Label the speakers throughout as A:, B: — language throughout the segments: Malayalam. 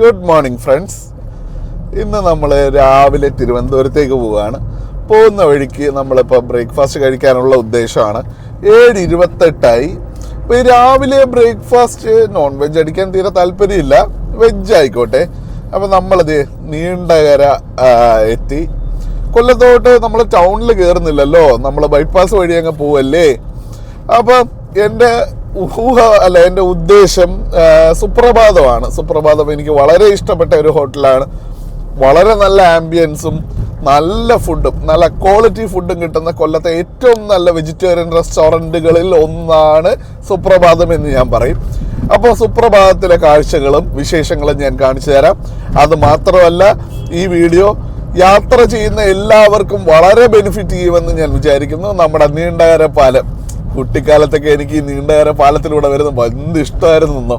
A: ഗുഡ് മോർണിംഗ് ഫ്രണ്ട്സ് ഇന്ന് നമ്മൾ രാവിലെ തിരുവനന്തപുരത്തേക്ക് പോവുകയാണ്. പോകുന്ന വഴിക്ക് നമ്മളിപ്പോൾ ബ്രേക്ക്ഫാസ്റ്റ് കഴിക്കാനുള്ള ഉദ്ദേശമാണ്. ഏഴ് ഇരുപത്തെട്ടായി. ഇപ്പോൾ ഈ രാവിലെ ബ്രേക്ക്ഫാസ്റ്റ് നോൺ വെജ് അടിക്കാൻ തീരെ താല്പര്യമില്ല. വെജ് ആയിക്കോട്ടെ. അപ്പോൾ നമ്മളത് നീണ്ടകര എത്തി. കൊല്ലത്തോട്ട് നമ്മൾ ടൗണിൽ കയറുന്നില്ലല്ലോ നമ്മൾ ബൈപ്പാസ് വഴി അങ്ങ് പോവല്ലേ? അപ്പം എന്റെ ഊഹ അല്ല എന്റെ ഉദ്ദേശം സുപ്രഭാതമാണ്. സുപ്രഭാതം എനിക്ക് വളരെ ഇഷ്ടപ്പെട്ട ഒരു ഹോട്ടലാണ്. വളരെ നല്ല ആംബിയൻസും നല്ല ഫുഡും നല്ല ക്വാളിറ്റി ഫുഡും കിട്ടുന്ന കൊല്ലത്തെ ഏറ്റവും നല്ല വെജിറ്റേറിയൻ റെസ്റ്റോറന്റുകളിൽ ഒന്നാണ് സുപ്രഭാതം എന്ന് ഞാൻ പറയും. അപ്പോൾ സുപ്രഭാതത്തിലെ കാഴ്ചകളും വിശേഷങ്ങളും ഞാൻ കാണിച്ചു തരാം. അത് മാത്രമല്ല ഈ വീഡിയോ യാത്ര ചെയ്യുന്ന എല്ലാവർക്കും വളരെ ബെനിഫിറ്റ് ചെയ്യുമെന്ന് ഞാൻ വിചാരിക്കുന്നു. നമ്മുടെ നീണ്ടകര പാലം കുട്ടിക്കാലത്തൊക്കെ എനിക്ക് നീണ്ടകര പാലത്തിലൂടെ വരുന്ന എന്ത് ഇഷ്ടമായിരുന്നു എന്നോ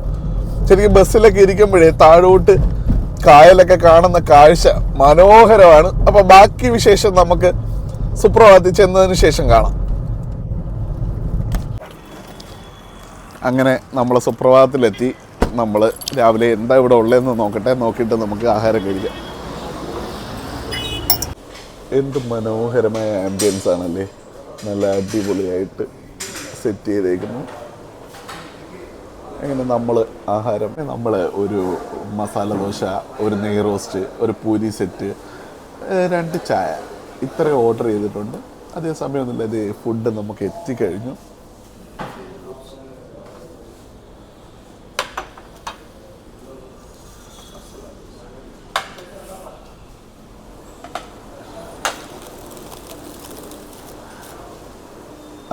A: ശരിക്കും ബസ്സിലൊക്കെ ഇരിക്കുമ്പോഴേ താഴോട്ട് കായലൊക്കെ കാണുന്ന കാഴ്ച മനോഹരമാണ്. അപ്പൊ ബാക്കി വിശേഷം നമുക്ക് സുപ്രഭാതത്തിൽ ചെന്നതിന് ശേഷം കാണാം. അങ്ങനെ നമ്മൾ സുപ്രഭാതത്തിലെത്തി. നമ്മൾ രാവിലെ എന്താ ഇവിടെ ഉള്ളതെന്ന് നോക്കട്ടെ. നോക്കിയിട്ട് നമുക്ക് ആഹാരം കഴിക്കാം. എന്ത് മനോഹരമായ ആംബിയൻസ് ആണല്ലേ. നല്ല അടിപൊളിയായിട്ട്. സെറ്റ് ചെയ്തേക്കുന്നു. അങ്ങനെ നമ്മൾ ആഹാരം നമ്മൾ ഒരു മസാല ദോശ ഒരു നെയ് റോസ്റ്റ് ഒരു പൂരി സെറ്റ് രണ്ട് ചായ ഇത്രയും ഓർഡർ ചെയ്തിട്ടുണ്ട്. അതേ സമയമൊന്നുമില്ല ഇത് ഫുഡ് നമുക്ക് എത്തിക്കഴിഞ്ഞു.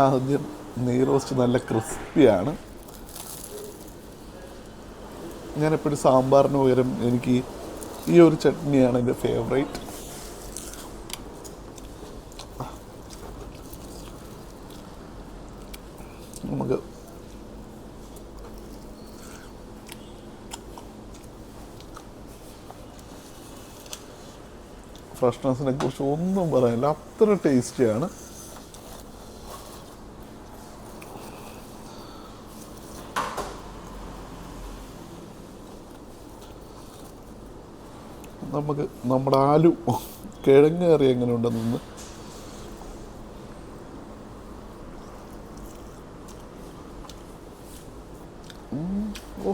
A: ആദ്യം നെയ് റോസ്റ്റ് നല്ല ക്രിസ്പിയാണ്. ഞാനെപ്പോഴും സാമ്പാറിന് പകരം എനിക്ക് ഈ ഒരു ചട്നിയാണ് എന്റെ ഫേവറേറ്റ് നമുക്ക് ഫ്രഷ്നെസ്സിനെ കുറിച്ച് ഒന്നും പറയാനില്ല. അത്ര ടേസ്റ്റിയാണ് നമുക്ക് നമ്മുടെ ആലു കിഴങ്ങ് കറി എങ്ങനെ ഉണ്ടെന്ന് ഉം, ഓ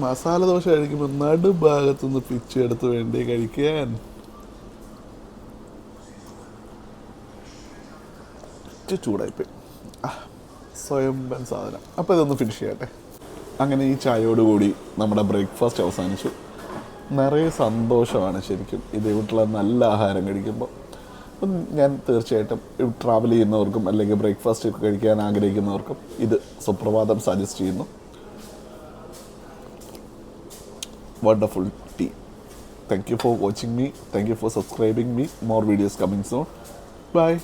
A: മസാല ദോശ കഴിക്കുമ്പോൾ നടുഭാഗത്തുനിന്ന് പിച്ചെടുത്ത് വേണ്ടി കഴിക്കാൻ? ഒറ്റ ചൂടായിപ്പോയി. ആ, സ്വയംഭൻ സാധനം. അപ്പോൾ ഇതൊന്ന് ഫിനിഷ് ചെയ്യട്ടെ. അങ്ങനെ ഈ ചായയോടുകൂടി നമ്മുടെ ബ്രേക്ക്ഫാസ്റ്റ് അവസാനിച്ചു. നിറയെ സന്തോഷമാണ് ശരിക്കും. ഇത് വീട്ടിലെ നല്ല ആഹാരം കഴിക്കുമ്പോൾ. ഞാൻ തീർച്ചയായിട്ടും ട്രാവൽ ചെയ്യുന്നവർക്കും അല്ലെങ്കിൽ ബ്രേക്ക്ഫാസ്റ്റ് ഒക്കെ കഴിക്കാൻ ആഗ്രഹിക്കുന്നവർക്കും ഇത് സുപ്രഭാതം സജസ്റ്റ് ചെയ്യുന്നു. Wonderful tea thank you for watching me thank you for subscribing me more videos coming soon bye